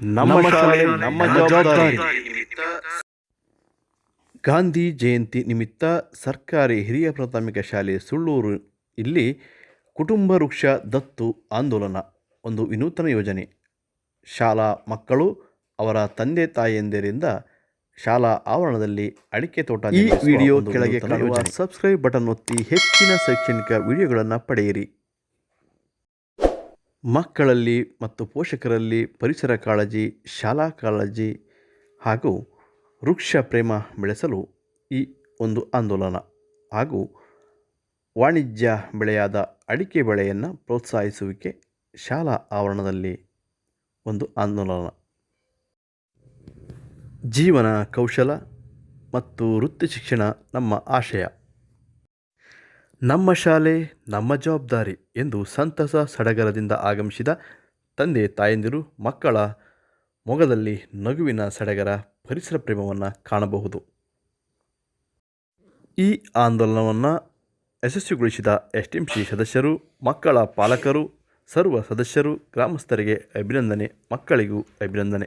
ನಮ್ಮ ಶಾಲೆ ನಮ್ಮ ಜವಾಬ್ದಾರಿ. ಗಾಂಧಿ ಜಯಂತಿ ನಿಮಿತ್ತ ಸರ್ಕಾರಿ ಹಿರಿಯ ಪ್ರಾಥಮಿಕ ಶಾಲೆ ಸುಳ್ಳೂರು ಇಲ್ಲಿ ಕುಟುಂಬ ವೃಕ್ಷ ದತ್ತು ಆಂದೋಲನ ಒಂದು ವಿನೂತನ ಯೋಜನೆ. ಶಾಲಾ ಮಕ್ಕಳು ಅವರ ತಂದೆ ತಾಯಿಯಂದಿರಿಂದ ಶಾಲಾ ಆವರಣದಲ್ಲಿ ಅಡಿಕೆ ತೋಟ ಈ ವಿಡಿಯೋ ಕೆಳಗೆ ಕಾಣುವ ಸಬ್ಸ್ಕ್ರೈಬ್ ಬಟನ್ ಒತ್ತಿ ಹೆಚ್ಚಿನ ಶೈಕ್ಷಣಿಕ ವಿಡಿಯೋಗಳನ್ನು ಪಡೆಯಿರಿ. ಮಕ್ಕಳಲ್ಲಿ ಮತ್ತು ಪೋಷಕರಲ್ಲಿ ಪರಿಸರ ಕಾಳಜಿ, ಶಾಲಾ ಕಾಳಜಿ ಹಾಗೂ ವೃಕ್ಷ ಪ್ರೇಮ ಬೆಳೆಸಲು ಈ ಒಂದು ಆಂದೋಲನ ಹಾಗೂ ವಾಣಿಜ್ಯ ಬೆಳೆಯಾದ ಅಡಿಕೆ ಬೆಳೆಯನ್ನು ಪ್ರೋತ್ಸಾಹಿಸುವಿಕೆ ಶಾಲಾ ಆವರಣದಲ್ಲಿ ಒಂದು ಆಂದೋಲನ. ಜೀವನ ಕೌಶಲ ಮತ್ತು ವೃತ್ತಿ ಶಿಕ್ಷಣ ನಮ್ಮ ಆಶಯ. ನಮ್ಮ ಶಾಲೆ, ನಮ್ಮ ಜವಾಬ್ದಾರಿ ಎಂದು ಸಂತಸ ಸಡಗರದಿಂದ ಆಗಮಿಸಿದ ತಂದೆ ತಾಯಂದಿರು ಮಕ್ಕಳ ಮೊಗದಲ್ಲಿ ನಗುವಿನ ಸಡಗರ ಪರಿಸರ ಪ್ರೇಮವನ್ನು ಕಾಣಬಹುದು. ಈ ಆಂದೋಲನವನ್ನು ಯಶಸ್ವಿಗೊಳಿಸಿದ ಎಸ್ ಸದಸ್ಯರು, ಮಕ್ಕಳ ಪಾಲಕರು, ಸರ್ವ ಸದಸ್ಯರು, ಗ್ರಾಮಸ್ಥರಿಗೆ ಅಭಿನಂದನೆ, ಮಕ್ಕಳಿಗೂ ಅಭಿನಂದನೆ.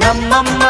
నమ్మమ్మ.